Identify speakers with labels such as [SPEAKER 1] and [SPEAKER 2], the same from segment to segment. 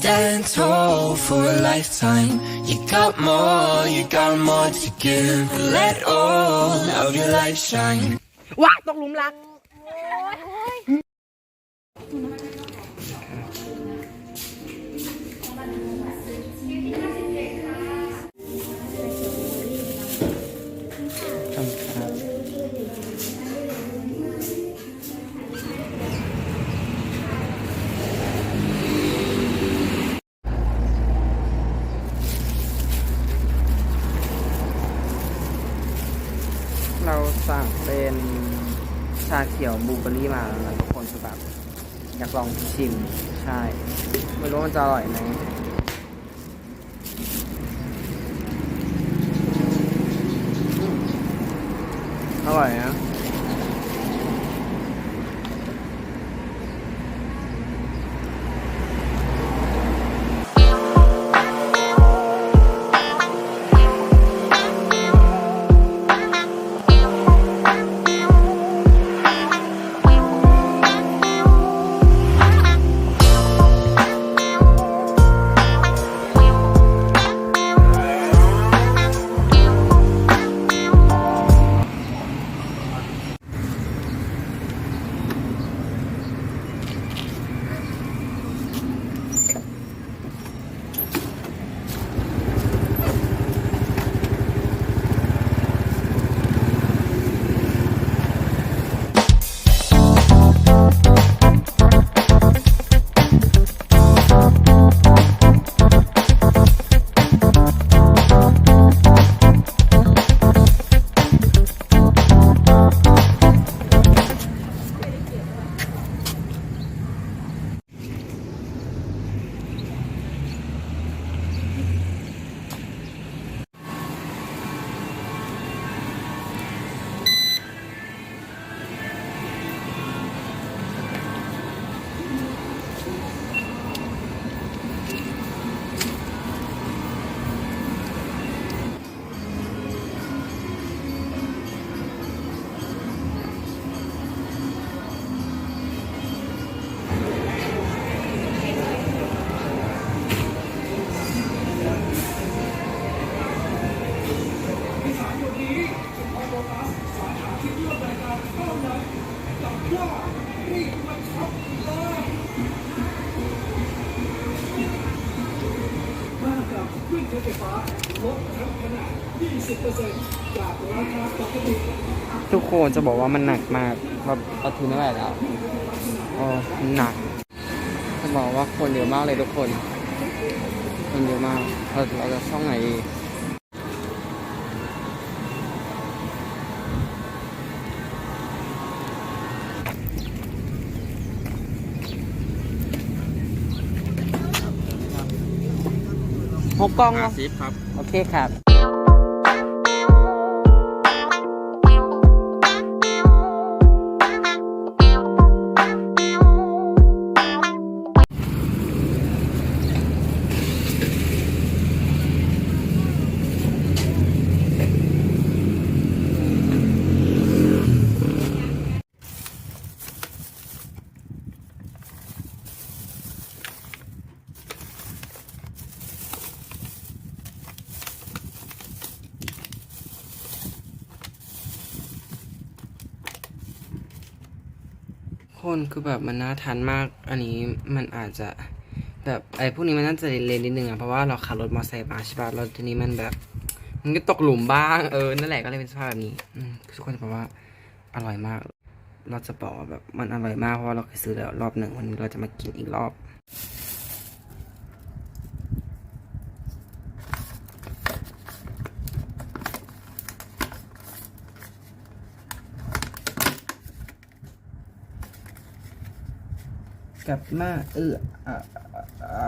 [SPEAKER 1] stand tall for a lifetime. You got more, you got more to give. Let all of your light shine.
[SPEAKER 2] ว้าตกหลุมรัก เร ชาเขียวบลูเบอร์รี่มาแล้วนะทุกคนคือแบบอยากลองชิม ใช่ ไม่รู้มันจะอร่อยไหมอร่อยนะ ทุกคนจะบอกว่ามันหนักมากแบบเราถือไม่ไหวแล้วโอ้หนัก จะบอกว่าคนเยอะมากเลยทุกคน คนเยอะมากเราเราจะช่องไหน หกกล้องเนาะ
[SPEAKER 3] ซิปครับ
[SPEAKER 2] โอเคครับ คนคือแบบมันน่าทานมาก อันนี้มันอาจจะแบบไอ้พวกนี้มันน่าจะเลนนิดนึงอะเพราะว่าเราขับรถมอเตอร์ไซค์มาใช่ป่ะแล้วทีนี้มันแบบ มันก็ตกหลุมบ้างเออนั่นแหละก็เลยเป็นสภาพแบบนี้ทุกคนจะบอกว่าอร่อยมาก เราจะบอกว่าแบบมันอร่อยมากเพราะว่าเราเคยซื้อแล้วรอบหนึ่งวันนี้เราจะมากินอีกรอบ กลับมาเอออะอะอะ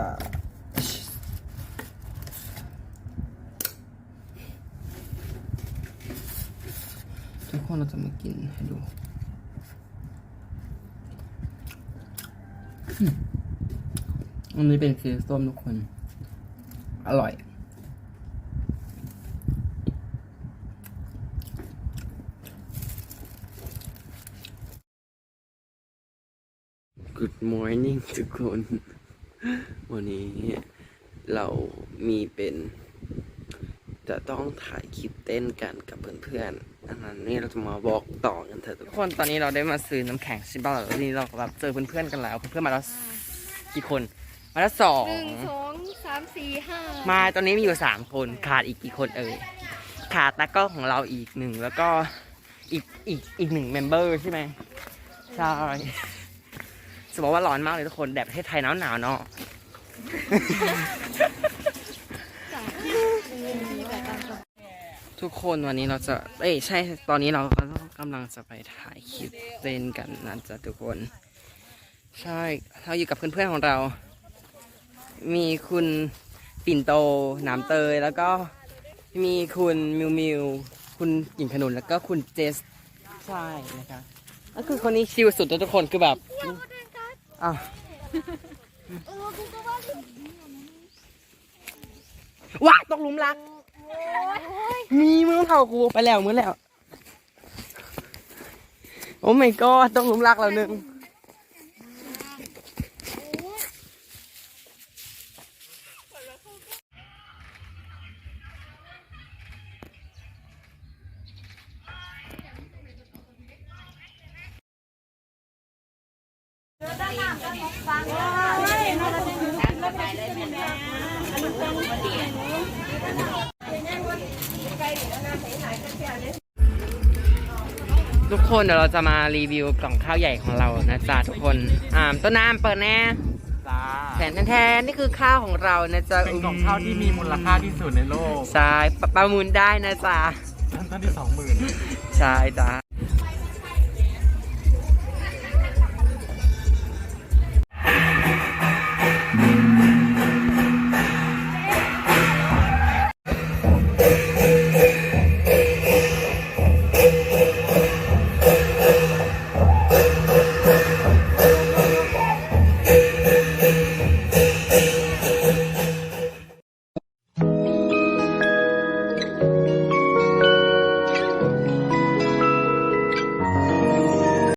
[SPEAKER 2] ทุกคนเราจะมากินให้ดูอันนี้เป็นคือส้มทุกคน อร่อย Good morning ทุกคน วันนี้เรามีเป็น จะต้องถ่ายคลิปเต้นกันกับเพื่อนๆอันนั้นนี่เราจะมาบอกต่อกันเถอะทุกคนตอนนี้เราได้มาซื้อน้ำแข็งใช่ป่ะแล้วทีนี้เราแบบเจอเพื่อนๆกันแล้ว เพื่อนๆมาแล้วกี่คน มาแล้วสอง
[SPEAKER 3] หนึ่งสองสามสี่ห้า
[SPEAKER 2] มาตอนนี้มีอยู่สามคนขาดอีกกี่คนเอ่ยขาดตากล้องของเราอีกหนึ่งแล้วก็อีกอีกอีกหนึ่งเมมเบอร์ใช่ไหมใช่ จะบอกว่าร้อนมากเลยทุกคนแดดประเทศไทยหนาวหนาวๆเนาะทุกคนวันนี้เราจะ เอ้ยใช่ตอนนี้เราก็กำลังจะไปถ่ายคลิปเต้นกันนะจ๊ะทุกคน ใช่เราอยู่กับเพื่อนๆของเรา มีคุณปิ่นโตหนามเตยแล้วก็มีคุณมิวมิวคุณหญิงขนุนแล้วก็คุณเจสใช่นะคะก็คือคนนี้ชิลสุดแล้วทุกคนคือแบบ อ้าวว้าตกหลุมรัก มีมือเผากูไปแล้วมือแล้ว โอ้ my god ต้องหลุมรักแล้วหนึ่ง ทุกคนเดี๋ยวเราจะมารีวิวกล่องข้าวใหญ่ของเรานะจ๊ะทุกคนอ่าต้นน้ำเปิดแน่
[SPEAKER 4] จ้า
[SPEAKER 2] แทนแทนๆนี่คือข้าวของเรานะจ๊ะ
[SPEAKER 4] เป็นกล่องข้าวที่มีมูลค่าที่สุดในโลก
[SPEAKER 2] ใช่ปะประมูลได้นะจ๊ะ
[SPEAKER 4] ท่านท่านที่สองหมื่น
[SPEAKER 2] ใช่จ้ะ